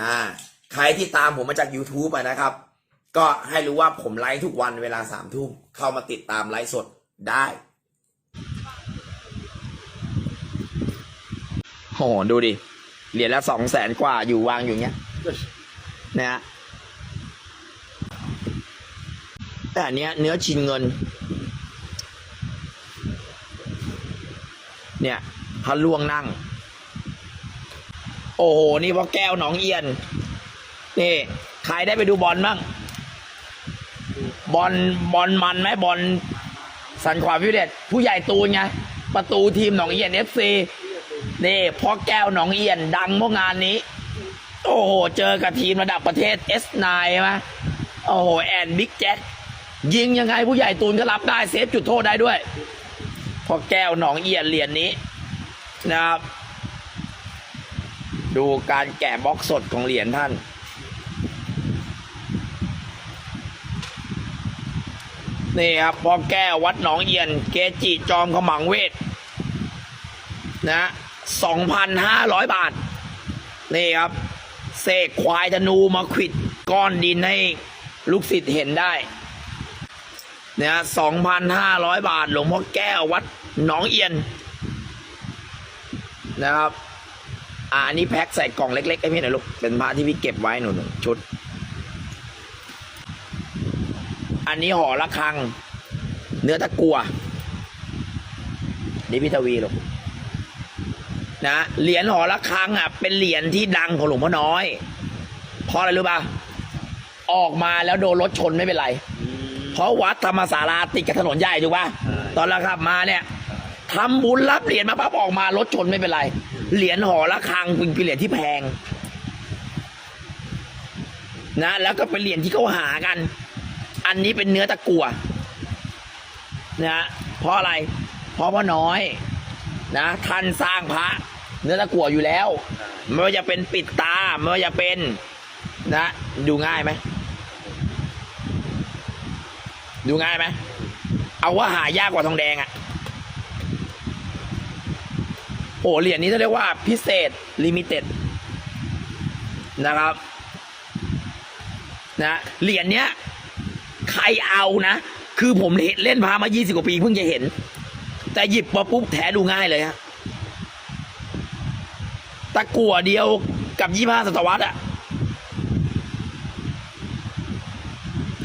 อ่าใครที่ตามผมมาจาก YouTube อะนะครับ ก็ให้รู้ว่าผมไลฟ์ทุกวันเวลาสามทุ่มเข้ามาติดตามไลฟ์สดได้โหดูดิ เหรียญละสองแสนกว่าอยู่วางอยู่เงี้ยนะฮะแต่อันเนี้ยเนื้อชินเงิน เนี่ยพระล่วงนั่ง โอ้โห นี่พ่อแก้วหนองเอียน นี่ ใครได้ไปดูบอลบ้าง บอลบอลมันไหมบอลสันขวาพิเดชผู้ใหญ่ตูนไง ประตูทีมหนองเอียนเอฟซีนี่พ่อแก้วหนองเอียนดังเมื่องานนี้ โอ้โห เจอกับทีมระดับประเทศ S9 ใช่ไหมโอ้โห แอนบิ๊กแจ็คยิงยังไงผู้ใหญ่ตูนก็รับได้เซฟจุดโทษได้ด้วยพ่อแก้วหนองเอียนเหรียญนี้นะครับ ดูการแกะบล็อกสดของเหรียญท่าน นี่ครับพ่อแก้ววัดหนองเอียน เกจิจอมขมังเวท นะสองพันห้าร้อยบาท นี่ครับ เสกควายธนูมาขิดก้อนดินให้ลูกศิษย์เห็นได้เนี่ยสองพันห้าร้อยบาท หลวงพ่อแก้ววัดหนองเอียน นะครับ อ่าอันนี้แพ็คใส่กล่องเล็กๆให้พี่หน่อยลูก เป็นพระที่พี่เก็บไว้หนูหนึ่งชุด อันนี้ห่อละคัง เนื้อตะกัวนี่พี่ทวีลูกนะเหรียญหอระฆังอะเป็นเหรียญที่ดังของหลวงพ่อน้อย เพราะอะไรรู้ป่ะออกมาแล้วโดนรถชนไม่เป็นไร เพราะวัดธรรมศาลาติดกับถนนใหญ่ถูกป่ะตอนเราขับมาเนี่ยทำบุญรับเหรียญมาปั๊บออกมารถชนไม่เป็นไร เหรียญหอระฆังเป็นเหรียญที่แพง นะ แล้วก็เป็นเหรียญที่เขาหากัน อันนี้เป็นเนื้อตะกั่วนะเพราะอะไร เพราะพ่อน้อย นะท่านสร้างพระ เนื้อตะกั่วอยู่แล้ว ไม่ว่าจะเป็นปิดตา ไม่ว่าจะเป็น นะ ดูง่ายไหมดูง่ายไหมเอาว่าหายากกว่าทองแดงอะ่ะ โอ้เหรียญนี้จะเรียกว่าพิเศษลิมิเต็ดนะครับนะเหรียญเนี้ยใครเอานะ คือผมเล่นพามา 20 กว่าปีเพิ่งจะเห็น แต่หยิบมาปุ๊บแท้ดูง่ายเลยฮะตะกั่วเดียวกับยี่ห้าศตวรรษอะ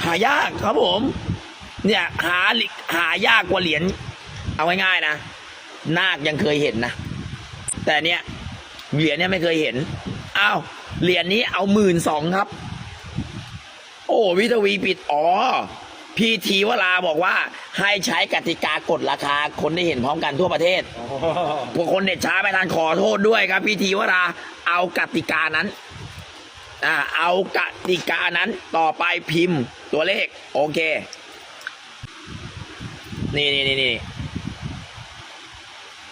หายากครับผม เนี่ยหาหายากกว่าเหรียญเอาง่ายๆนะ นาคยังเคยเห็นนะ แต่เนี่ยเหรียญเนี่ยไม่เคยเห็นอ้าวเหรียญนี้เอาหมื่นสองครับ โอ้วิทวีปิดอ๋อพีทีวลาบอกว่าให้ใช้กติกากดราคาคนได้เห็นพร้อมกันทั่วประเทศพวกคนเน็ตช้าไปทานขอโทษด้วยครับ พี่ทีวราเอากติกานั้นอ่าเอากติกานั้นต่อไปพิมพ์ตัวเลข โอเค นี่นี่นี่นี่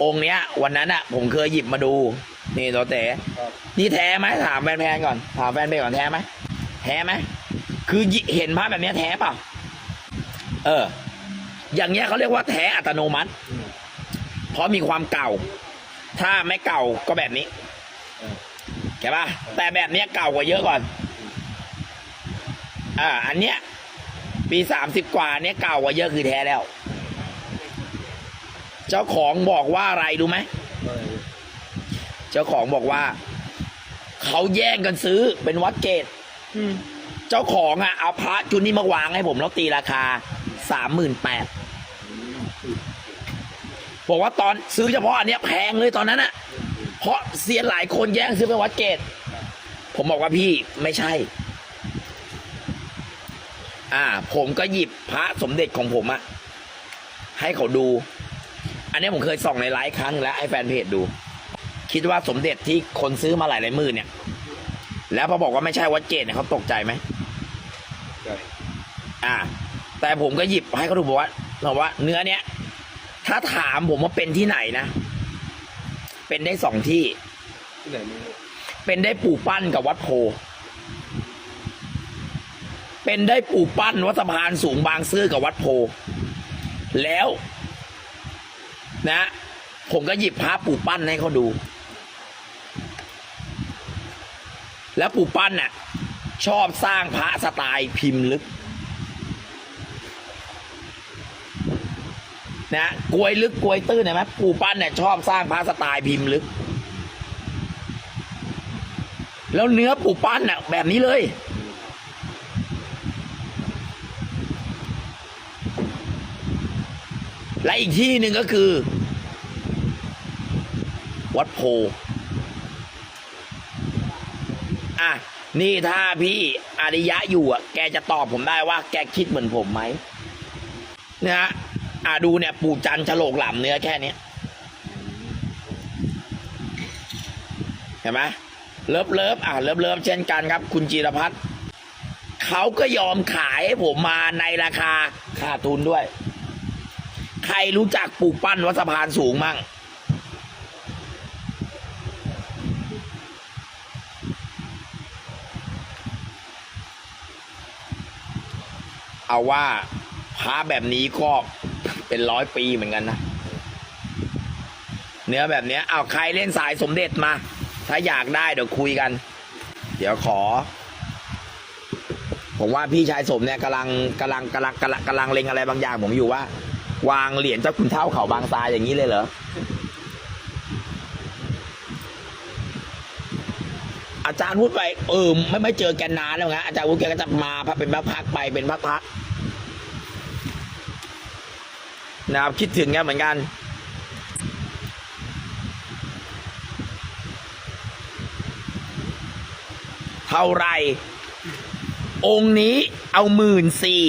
องค์เนี้ย วันนั้นอะผมเคยหยิบมาดู นี่ตัวเต๋นี่แท้ไหมถามแฟนๆก่อนถามแฟนไปก่อนแท้ไหมแท้ไหมคือเห็นภาพแบบเนี้ยแท้เปล่าเออ อย่างเงี้ยเขาเรียกว่าแท้อัตโนมัติเพราะมีความเก่า ถ้าไม่เก่าก็แบบนี้เข้าป่ะแต่แบบเนี้ยเก่ากว่าเยอะก่อน อ่า อันเนี้ย ปีสามสิบกว่าเนี้ยเก่ากว่าเยอะคือแท้แล้ว เจ้าของบอกว่าอะไรรู้ไหม เจ้าของบอกว่า เขาแย่งกันซื้อเป็นวัดเกตเจ้าของอะเอาพระจุนนี้มาวางให้ผมแล้วตีราคาสามหมื่นแปดบอกว่าตอนซื้อเฉพาะอันเนี้ยแพงเลยตอนนั้นอะเพราะเซียหลายคนแย่งซื้อไปวัดเกตผมบอกว่าพี่ไม่ใช่ อ่า ผมก็หยิบพระสมเด็จของผมอะให้เขาดู อันนี้ผมเคยส่องในไลฟ์ครั้งแล้วให้แฟนเพจดู คิดว่าสมเด็จที่คนซื้อมาหลายหลายๆหมื่นเนี่ย แล้วพอบอกว่าไม่ใช่วัดเกตเนี่ยเขาตกใจไหมอ่า แต่ผมก็หยิบให้เขาดูบอกว่าบอกว่าเนื้อเนี้ยถ้าถามผมว่าเป็นที่ไหนนะ เป็นได้สองที่ ที่ไหนมึงเป็นได้ปู่ปั้นกับวัดโพ เป็นได้ปู่ปั้นวัดสะพานสูงบางซื่อกับวัดโพ แล้ว นะ ผมก็หยิบพระปู่ปั้นให้เขาดู แล้วปู่ปั้นน่ะ ชอบสร้างพระสไตล์พิมพ์ลึก นะกลวยลึกกลวยตื้นเห็นไหมปู่ปั้นเนี่ยชอบสร้างพระสไตล์พิมพ์ลึก แล้วเนื้อปู่ปั้นน่ะ แบบนี้เลย และอีกที่หนึ่งก็คือ วัดโพ อะ นี่ถ้าพี่อาริยะอยู่อะ แกจะตอบผมได้ว่า แกคิดเหมือนผมไหมนะฮะอะดูเนี่ยปู่จันทร์ฉลกหล่ำเนื้อแค่เนี้ยเห็นไหมเลิฟเลิฟอะเลิฟเลิฟเช่นกันครับ คุณจีรพัฒน์เขาก็ยอมขายให้ผมมาในราคาขาดทุนด้วย ใครรู้จักปลูกปั้นวัดสะพานสูงมั่ง เอาว่าพระแบบนี้ก็เป็นร้อยปีเหมือนกันนะ เนื้อแบบเนี้ยเอาใครเล่นสายสมเด็จมา ถ้าอยากได้เดี๋ยวคุยกัน เดี๋ยวขอผมว่าพี่ชายสมเนี่ยกำลังกำลังกำลังกำลังกำลังเล็งอะไรบางอย่างผมอยู่ว่า วางเหรียญเจ้าคุณเท่าเขาบางตาอย่างนี้เลยเหรอ อาจารย์พูดไป เออ ไม่ไม่เจอแกนนานแล้วนะอาจารย์พูดแกก็จะมาพักเป็นพักๆไปเป็นพักๆนะครับ คิดถึงแกเหมือนกันเท่าไร องค์นี้เอาหมื่นสี่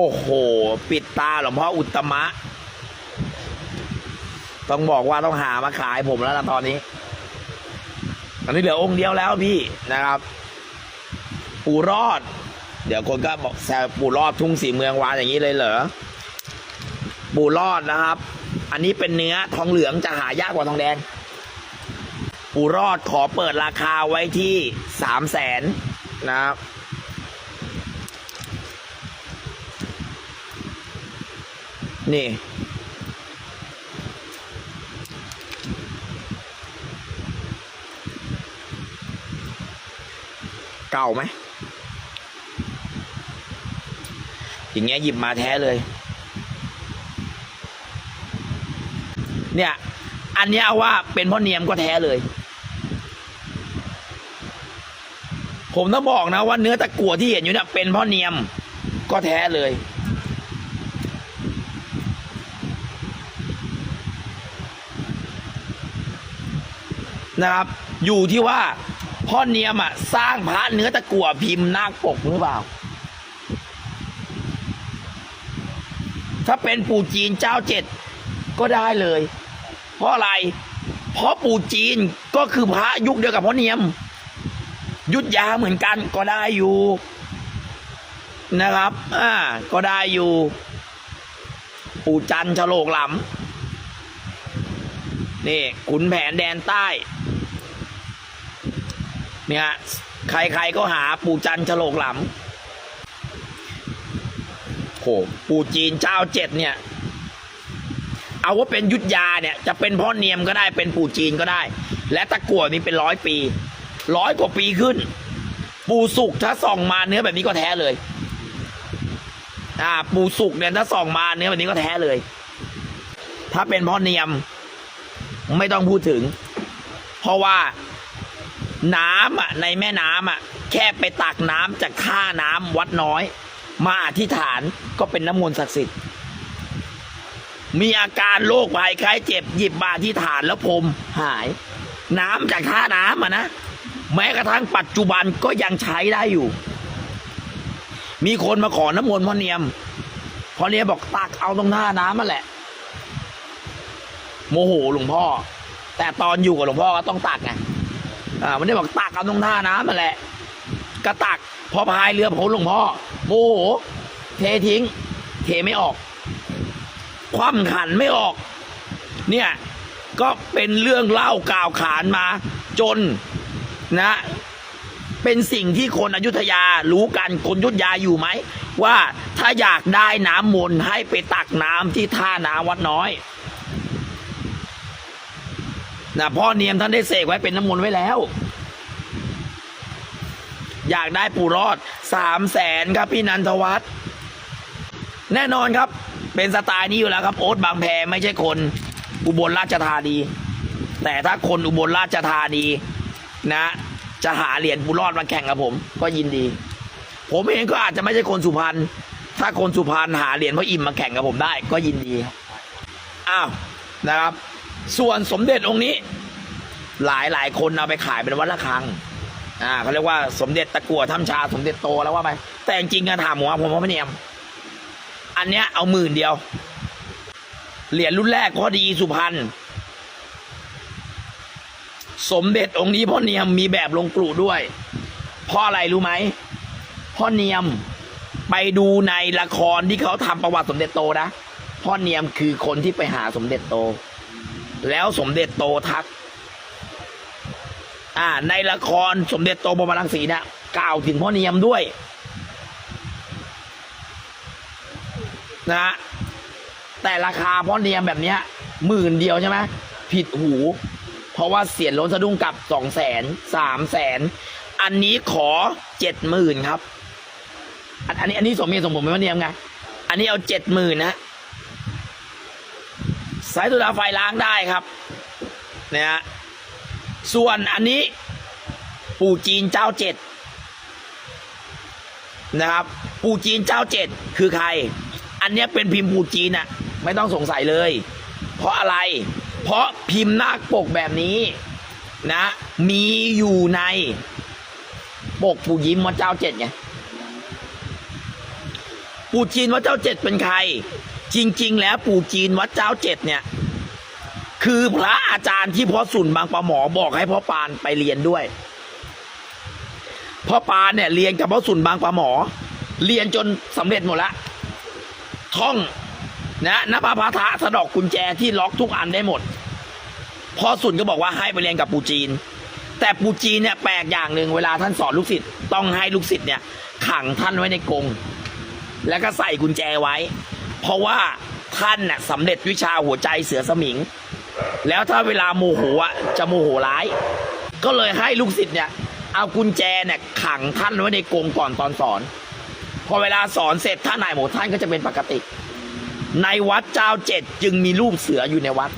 อ้โห ปิดตาหลวงพ่ออุตมะ ต้องบอกว่าต้องหามาขายผมแล้วนะตอนนี้ ตอนนี้เหลือองค์เดียวแล้วพี่นะครับ ปู่รอด เดี๋ยวคนก็บอกแซวปู่รอดทุ่งสีเมืองวานอย่างนี้เลยเหรอ ปู่รอดนะครับ อันนี้เป็นเนื้อทองเหลืองจะหายากกว่าทองแดง ปู่รอดขอเปิดราคาไว้ที่สามแสนนะครับ นี่ เก่าไหม อย่างเงี้ยหยิบมาแท้เลย เนี่ย อันเนี้ยเอาว่าเป็นพ่อเนียมก็แท้เลยผมต้องบอกนะว่าเนื้อตะกั่วที่เห็นอยู่เนี่ยเป็นพ่อเนียมก็แท้เลย นะครับ อยู่ที่ว่าพ่อเนียมอะสร้างพระเนื้อตะกั่วพิมพ์นาคปกหรือเปล่า ถ้าเป็นปู่จีนเจ้าเจ็ดก็ได้เลย เพราะอะไร เพราะปู่จีนก็คือพระยุคเดียวกับพ่อเนียม ยุทธยาเหมือนกันก็ได้อยู่นะครับ อ่า ก็ได้อยู่ ปู่จันทร์ฉลกหลำนี่ขุนแผนแดนใต้ เนี่ยใครๆก็หาปู่จันฉลกหลำโหปู่จีนเจ้าเจ็ดเนี่ย เอาว่าเป็นยุทธยาเนี่ย จะเป็นพ่อเนียมก็ได้เป็นปู่จีนก็ได้ และตะกั่วนี่เป็นร้อยปีร้อยกว่าปีขึ้น ปู่สุกถ้าส่องมาเนื้อแบบนี้ก็แท้เลย อ่า ปู่สุกเนี่ยถ้าส่องมาเนื้อแบบนี้ก็แท้เลย ถ้าเป็นพ่อเนียมไม่ต้องพูดถึง เพราะว่า น้ำอะในแม่น้ำอะ แค่ไปตักน้ำจากท่าน้ำวัดน้อย มาอธิษฐานก็เป็นน้ำมนต์ศักดิ์สิทธิ์ มีอาการโรคภัยไข้เจ็บหยิบมาอธิษฐานแล้วพรมหาย น้ำจากท่าน้ำอะนะแม้กระทั่งปัจจุบันก็ยังใช้ได้อยู่ มีคนมาขอน้ำมนต์พ่อเนียมพ่อเนียมบอกตักเอาตรงท่าน้ำมาแหละ โมโหหลวงพ่อ แต่ตอนอยู่กับหลวงพ่อก็ต้องตักไง วันนี้บอกตักเอาตรงท่าน้ำมาแหละกระตักพอพายเรือพ้นหลวงพ่อโมโหเททิ้ง เทไม่ออก คว่ำขันไม่ออก เนี่ย ก็เป็นเรื่องเล่ากล่าวขานมา จนนะ เป็นสิ่งที่คนอยุธยารู้กันคนยุธยาอยู่ไหม ว่าถ้าอยากได้น้ำมนต์ให้ไปตักน้ำที่ท่าน้ำวัดน้อย นะพ่อเนียมท่านได้เสกไว้เป็นน้ำมนต์ไว้แล้ว อยากได้ปู่รอดสามแสนครับพี่นันทวัฒน์แน่นอนครับ เป็นสไตล์นี้อยู่แล้วครับ โอ๊ตบางแพไม่ใช่คนอุบลราชธานี แต่ถ้าคนอุบลราชธานีนะ จะหาเหรียญปู่รอดมาแข่งกับผม ก็ยินดี ผมเองก็อาจจะไม่ใช่คนสุพรรณถ้าคนสุพรรณหาเหรียญพ่ออิ่มมาแข่งกับผมได้ ก็ยินดีอ้าวนะครับ ส่วนสมเด็จองค์นี้ หลายหลายคนเอาไปขายเป็นวัดละคังอ่าเขาเรียกว่าสมเด็จตะกัวถ้ำชา สมเด็จโตแล้วว่าไป แต่จริงๆอะถามผมว่าผมว่าไม่เนียม อันเนี้ยเอาหมื่นเดียว เหรียญรุ่นแรกก็ดีสุพรรณสมเด็จองค์นี้พ่อเนียมมีแบบลงกลุ่ด้วยเพราะอะไรรู้ไหมพ่อเนียมไปดูในละครที่เขาทำประวัติสมเด็จโตนะพ่อเนียมคือคนที่ไปหาสมเด็จโต แล้วสมเด็จโตทัก อ่า ในละครสมเด็จโตบรมรังสีเนี่ยกล่าวถึงพ่อเนียมด้วยนะฮะแต่ราคาพ่อเนียมแบบเนี้ยหมื่นเดียวใช่ไหมผิดหู เพราะว่าเสียนล้นสะดุ้งกับสองแสนสามแสนอันนี้ขอเจ็ดหมื่นครับ อันนี้อันนี้สมเหตุสมผลเป็นพ่อเนียมไงอันนี้เอาเจ็ดหมื่นนะ สายตุดาไฟล้างได้ครับนะฮะส่วนอันนี้ปู่จีนเจ้าเจ็ดนะครับ ปู่จีนเจ้าเจ็ดคือใคร อันเนี้ยเป็นพิมพ์ปู่จีนอะไม่ต้องสงสัยเลย เพราะอะไร เพราะพิมพ์นาคปกแบบนี้นะ มีอยู่ในปกปู่ยิ้มวัดเจ้าเจ็ดไงปู่จีนวัดเจ้าเจ็ดเป็นใคร จริง ๆ แล้วปู่จีนวัดเจ้าเจ็ดเนี่ย คือพระอาจารย์ที่พ่อสุนบางปะหมอบอกให้พ่อปานไปเรียนด้วยพ่อปานเนี่ยเรียนกับพ่อสุนบางปะหมอ เรียนจนสำเร็จหมดละท่องนะนภาพาทะสะดอกกุญแจที่ล็อกทุกอันได้หมดพ่อสุนก็บอกว่าให้ไปเรียนกับปู่จีน แต่ปู่จีนเนี่ยแปลกอย่างหนึ่งเวลาท่านสอนลูกศิษย์ต้องให้ลูกศิษย์เนี่ยขังท่านไว้ในกรงแล้วก็ใส่กุญแจไว้ เพราะว่าท่านน่ะสำเร็จวิชาหัวใจเสือสมิง แล้วถ้าเวลาโมโหอะจะโมโหร้าย ก็เลยให้ลูกศิษย์เนี่ย เอากุญแจเนี่ยขังท่านไว้ในกรงก่อนตอนสอน พอเวลาสอนเสร็จท่านนายหมดท่านก็จะเป็นปกติ ในวัดเจ้าเจ็ดจึงมีรูปเสืออยู่ในวัด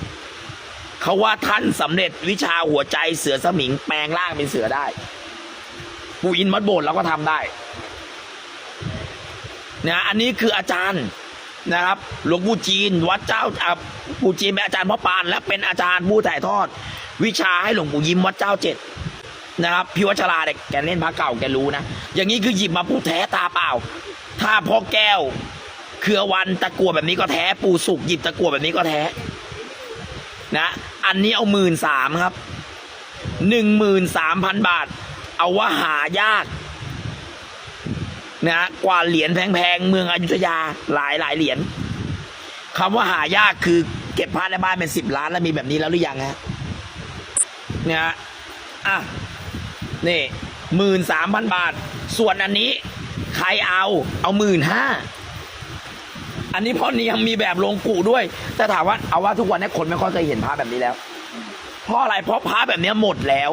เขาว่าท่านสำเร็จวิชาหัวใจเสือสมิงแปลงร่างเป็นเสือได้ ปู่อินวัดโบสถ์เราก็ทำได้นะอันนี้คืออาจารย์ นะครับ หลวงปู่จีน วัดเจ้าอ่าปู่จีนเป็นอาจารย์พ่อปาน และเป็นอาจารย์ผู้ถ่ายทอด วิชาให้หลวงปู่ยิ้มวัดเจ้าเจ็ดนะครับพี่วัชราเนี่ยแกเล่นพระเก่าแกรู้นะ อย่างนี้คือหยิบมาปูแท้ตาเปล่า ถ้าพ่อแก้ว เครือวันตะกัวแบบนี้ก็แท้ ปู่สุกหยิบตะกัวแบบนี้ก็แท้ นะ อันนี้เอาหมื่นสามครับหนึ่งหมื่นสามพันบาท เอาว่าหายาก นะกว่าเหรียญแพงๆเมืองอยุธยาหลายหลายเหรียญคำว่าหายากคือเก็บพระในบ้านเป็นสิบล้านแล้วมีแบบนี้แล้วหรือยังฮะเนี่ยฮะอะนี่หมื่นสามพันบาท ส่วนอันนี้ ใครเอาเอาหมื่นห้าอันนี้พ่อเนียมมีแบบลงกูด้วย แต่ถามว่าเอาว่าทุกวันนี้คนไม่ค่อยเคยเห็นพระแบบนี้แล้ว เพราะอะไรเพราะพระแบบนี้หมดแล้ว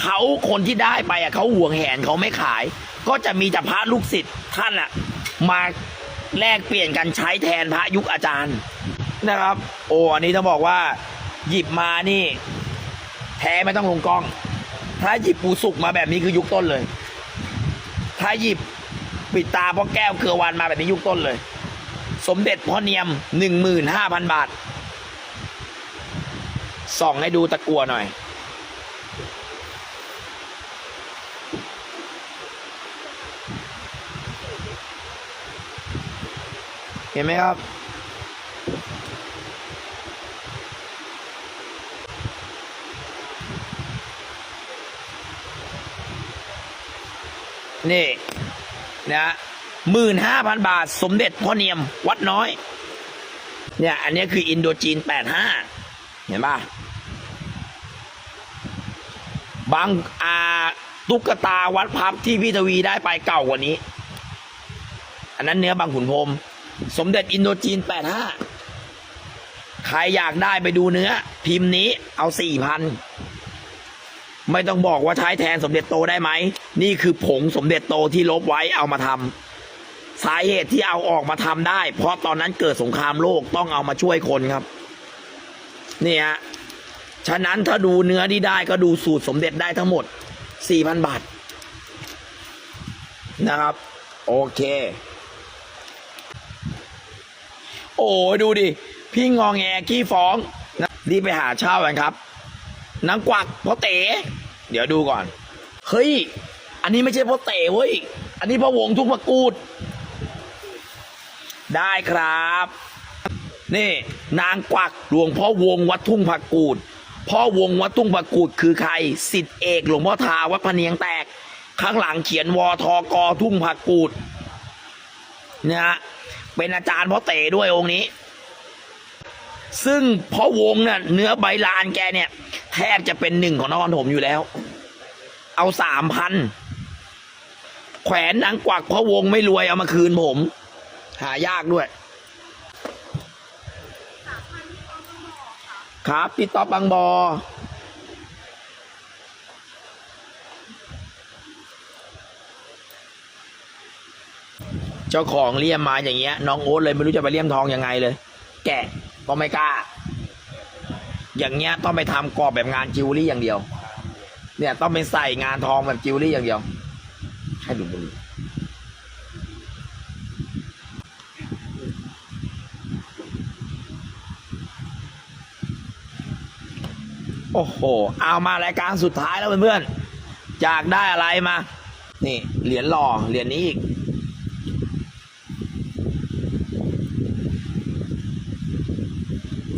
เขาคนที่ได้ไปอะเขาห่วงแหนเขาไม่ขาย ก็จะมีแต่พระลูกศิษย์ท่านอะมาแลกเปลี่ยนกันใช้แทนพระยุคอาจารย์นะครับ โอ้อันนี้ต้องบอกว่า หยิบมานี่ แท้ไม่ต้องลงกล้อง ถ้าหยิบปูสุกมาแบบนี้คือยุคต้นเลย ถ้าหยิบปิดตาพ่อแก้วเกลือวานมาแบบนี้ยุคต้นเลย สมเด็จพ่อเนียมหนึ่งหมื่นห้าพันบาทส่องให้ดูตะกัวหน่อย เห็นไหมครับ นี่ นะหมื่นห้าพันบาท สมเด็จพ่อเนียม วัดน้อย เนี่ย อันนี้คืออินโดจีนแปดห้าเห็นป่ะบางอาตุ๊กตาวัดพับที่พี่ทวีได้ไปเก่ากว่านี้ อันนั้นเนื้อบางขุนพรม สมเด็จอินโดจีนแปดห้าใครอยากได้ไปดูเนื้อ พิมพ์นี้เอาสี่พันไม่ต้องบอกว่าใช้แทนสมเด็จโตได้ไหม นี่คือผงสมเด็จโตที่ลบไว้เอามาทำสาเหตุที่เอาออกมาทำได้ เพราะตอนนั้นเกิดสงครามโลกต้องเอามาช่วยคนครับ นี่ฮะฉะนั้นถ้าดูเนื้อที่ได้ก็ดูสูตรสมเด็จได้ทั้งหมดสี่พันบาท นะครับ โอเค โอ้ยดูดิ พี่งองแงขี้ฟ้องนะรีบไปหาเช่ากันครับนางกวักพ่อเต๋เดี๋ยวดูก่อน เฮ้ย อันนี้ไม่ใช่พ่อเต๋เว้ย อันนี้พ่อวงทุ่งมะกูด ได้ครับ นี่ นางกวักหลวงพ่อวงวัดทุ่งผักกูด พ่อวงวัดทุ่งผักกูดคือใคร สิทธิเอกหลวงพ่อทาวัดพะเนียงแตก ข้างหลังเขียนวทกอทุ่งผักกูดเนะฮะ เป็นอาจารย์พ่อเต๋ด้วยองค์นี้ ซึ่งพ่อวงเนี่ยเนื้อใบลานแกเนี่ย แทบจะเป็นหนึ่งของนครถมอยู่แล้ว เอาสามพันแขวนนางกวักพ่อวงไม่รวยเอามาคืนผม หายากด้วย ครับพี่ต๊อบบางบอ เจ้าของเลี่ยมมาอย่างเงี้ย น้องโอ๊ตเลยไม่รู้จะไปเลี่ยมทองยังไงเลย แกะก็ไม่กล้า อย่างเงี้ยต้องไปทำกรอบแบบงานจิวเวลรี่อย่างเดียว เนี่ยต้องไปใส่งานทองแบบจิวเวลรี่อย่างเดียวให้ดูบุญโอ้โห เอามารายการสุดท้ายแล้วเพื่อนๆจากได้อะไรมา นี่ เหรียญหล่อ เหรียญนี้อีก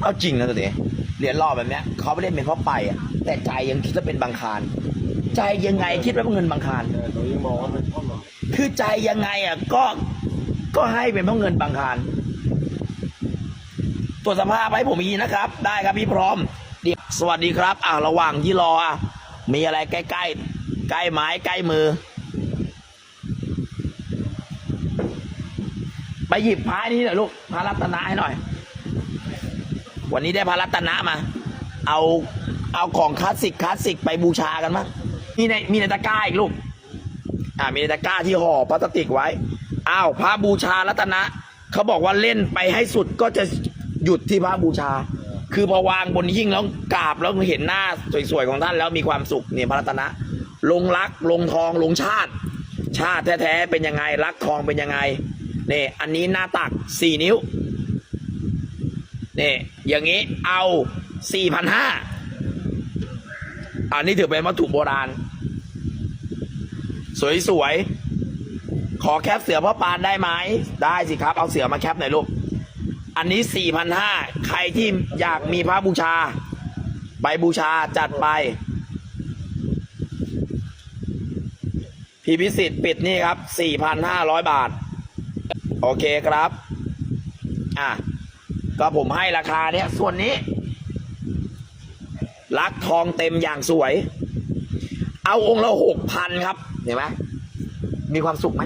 เอาจริงนะตัวนี้เหรียญหล่อแบบเนี้ยเขาไม่ได้เป็นเพราะไปอะแต่ใจยังคิดว่าเป็นบางคารใจยังไงคิดว่าเป็นเงินบางคารตัวยังมองว่าเป็นข้อหลอกคือใจยังไงอะก็ก็ให้เป็นเพราะเงินบางคารตรวจสภาพให้ผมอีนะครับ ได้ครับพี่พร้อมดีสวัสดีครับ อ่าระหว่างที่รออะมีอะไรใกล้ๆใกล้ไม้ใกล้มือ ไปหยิบพายนี้หน่อยลูกพระรัตนะให้หน่อย วันนี้ได้พระรัตนะมา เอาเอาของคลาสสิกคลาสสิกไปบูชากันมั้งมีในมีในตะกร้าอีกลูกอ่ามีในตะกร้าที่ห่อพลาสติกไว้อ้าวพระบูชารัตนะเขาบอกว่าเล่นไปให้สุดก็จะหยุดที่พระบูชา คือพอวางบนหิ้งแล้วกราบแล้วเห็นหน้าสวยๆของท่านแล้วมีความสุขเนี่ยพระรัตนะ ลงรักลงทองลงชาติ ชาติแท้ๆเป็นยังไงรักทองเป็นยังไงเนี่ยอันนี้หน้าตักสี่นิ้ว นี่อย่างนี้เอาสี่พันห้าอันนี้ถือเป็นวัตถุโบราณ สวยๆ ขอแคปเสือพ่อปานได้ไหม ได้สิครับ เอาเสือมาแคปหน่อยลูก อันนี้สี่พันห้าใครที่อยากมีพระบูชาใบบูชาจัดไป พี่พิสิทธิ์ปิดนี่ครับสี่พันห้าร้อยบาท โอเคครับ อะ ก็ผมให้ราคาเนี้ยส่วนนี้ ลักทองเต็มอย่างสวย เอาองค์ละหกพันครับ เห็นไหมมีความสุขไหม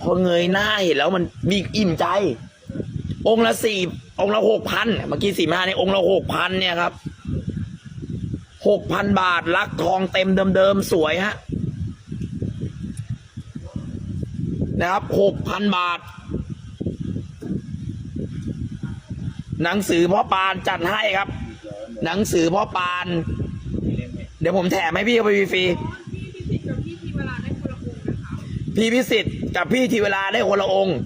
พอเงยหน้าเห็นแล้วมันมีอิ่มใจ องค์ละสี่องค์ละหกพันเมื่อกี้สี่ห้าเนี่ยองค์ละหกพันเนี่ยครับหกพันบาทลักทองเต็มเดิมๆสวยฮะนะครับหกพันบาท หนังสือพ่อปานจัดให้ครับ หนังสือพ่อปาน เดี๋ยวผมแถมให้พี่เอาไปฟรีพี่พิสิทธิ์กับพี่ทีเวลาได้คนละองค์พี่พิสิทธิ์กับพี่ทีเวลาได้คนละองค์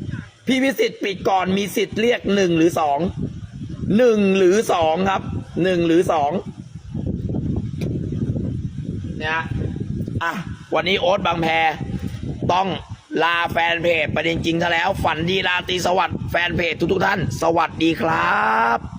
พี่พิสิทธิ์ปิดก่อนมีสิทธิ์เรียกหนึ่งหรือสองหนึ่งหรือสองครับหนึ่งหรือสองเนี่ยอะวันนี้โอ๊ตบางแพต้อง ลาแฟนเพจประเด็นจริงซะแล้ว ฝันดีราตรีสวัสดิ์แฟนเพจทุกๆท่าน สวัสดีครับ